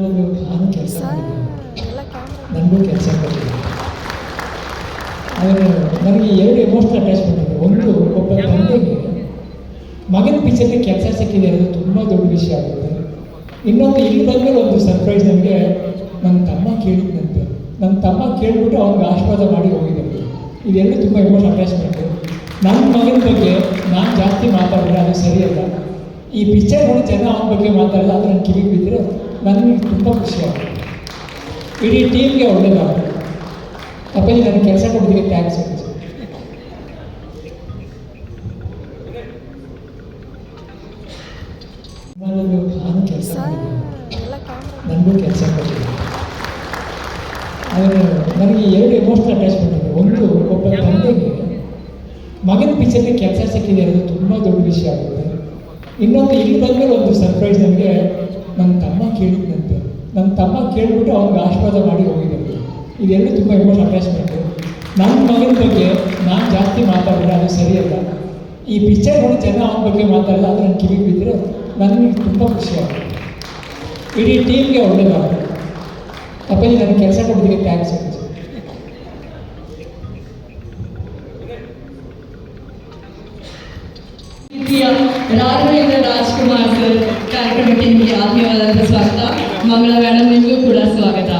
ನಾನು ಕೆಲಸ ನನಗೂ ಕೆಲಸ ಕೊಟ್ಟಿದ್ದೀನಿ ಆದರೆ ನನಗೆ ಎರಡು ಎಮೋಷನಲ್ ಅಟ್ಯಾಚ್ಮೆಂಟ್ ಇದೆ. ಒಂದು ಒಬ್ಬ ತಂದೆಗೆ. ಮಗನ ಪಿಕ್ಚರ್ಗೆ ಕೆಲಸ ಸಿಕ್ಕಿದೆ ಅನ್ನೋದು ತುಂಬ ದೊಡ್ಡ ವಿಷಯ ಆಗುತ್ತೆ. ಇನ್ನೊಂದು ಇಲ್ಲಿ ಬಂದಮೇಲೆ ಒಂದು ಸರ್ಪ್ರೈಸ್ ನನಗೆ ನನ್ನ ತಮ್ಮ ಕೇಳಿದ್ನಂತೆ. ನನ್ನ ತಮ್ಮ ಕೇಳಿಬಿಟ್ಟು ಅವ್ನಿಗೆ ಆಶೀರ್ವಾದ ಮಾಡಿ ಹೋಗಿದ್ದೆ ಇದೆರಡು ತುಂಬ ಎಮೋಷನಲ್ ಅಟ್ಯಾಚ್ಮೆಂಟು ನನ್ನ ಮಗನ ಬಗ್ಗೆ ನಾನು ಜಾಸ್ತಿ ಮಾತಾಡಿದ್ರೆ ಅದು ಸರಿಯಲ್ಲ ಈ ಪಿಕ್ಚರ್ ನೋಡಿ ಜನ ಅವನ ಬಗ್ಗೆ ಮಾತಾಡಲ್ಲ ಅದು ನನ್ನ ಕಿವಿಗೆ ಬಿದ್ದರೆ ನನಗೆ ತುಂಬ ಖುಷಿ ಆಗುತ್ತೆ ಇಡೀ ಟೀಮ್ಗೆ ಒಳ್ಳೆಯದಾಗುತ್ತೆ ಅಪ್ಪಾಜಿ ನನಗೆ ಕೆಲಸ ಕೊಡ್ತೀನಿ ಥ್ಯಾಂಕ್ಸ್ ಅಪ್ಪಾಜಿ ನಾನು ಕೆಲಸ ನನಗೂ ಕೆಲಸ ಆದರೆ ನನಗೆ ಎರಡು ಎಮೋಷನಲ್ ಅಟ್ಯಾಚ್ಮೆಂಟ್ ಇದೆ. ಒಂದು ಒಬ್ಬ ತಂದೆಗೆ ಮಗನ ಪಿಕ್ಚರ್ಗೆ ಕೆಲಸ ಸಿಕ್ಕಿದೆ ಅನ್ನೋದು ತುಂಬ ದೊಡ್ಡ ವಿಷಯ ಆಗುತ್ತೆ. ಇನ್ನೊಂದು ಇಲ್ಲಿ ಬಂದಮೇಲೆ ಒಂದು ಸರ್ಪ್ರೈಸ್ ನನಗೆ ನನ್ನ ತಮ್ಮ ಕೇಳಿದ್ನಂತೆ. ನನ್ನ ತಮ್ಮ ಕೇಳಿಬಿಟ್ಟು ಅವ್ನಿಗೆ ಆಶೀರ್ವಾದ ಮಾಡಿ ಹೋಗಿದ್ದಾರೆ ಇದೆರಡು ತುಂಬ ಎಮೋಷನಲ್ ಅಟ್ಯಾಚ್ಮೆಂಟು ನನ್ನ ಮಗನ ಬಗ್ಗೆ ನಾನು ಜಾಸ್ತಿ ಮಾತಾಡಿದ್ರೆ ಅದು ಸರಿಯಲ್ಲ. ಈ ಪಿಕ್ಚರ್ ನೋಡಿ, ಜನ ಅವನ ಬಗ್ಗೆ ಮಾತಾಡಲ್ಲ, ಅದು ನನ್ನ ಕಿವಿಗೆ ಬಿದ್ದರೆ ನನಗೆ ತುಂಬ ಖುಷಿ ಆಗುತ್ತೆ. ಇಡೀ ಟೀಮ್ಗೆ ಒಳ್ಳೇದಾಗುತ್ತೆ ಅಪ್ಪಾಜಿ ನನಗೆ ಕೆಲಸ ಕೊಡೋದಕ್ಕೆ ಥ್ಯಾಂಕ್ಸ್ ಅಪ್ಪಾಜಿ ಪ್ರಿಯ ರಾಘವೇಂದ್ರ ರಾಜ್ಕುಮಾರ್ ಸರ್, ಕಾರ್ಯಕ್ರಮಕ್ಕೆ ನಿಮಗೆ ಆತ್ಮೀಯವಾದಂಥ ಸ್ವಾಗತ ಮಂಗಳ ಮೇಡಮ್ ನಿಮಗೂ ಕೂಡ ಸ್ವಾಗತ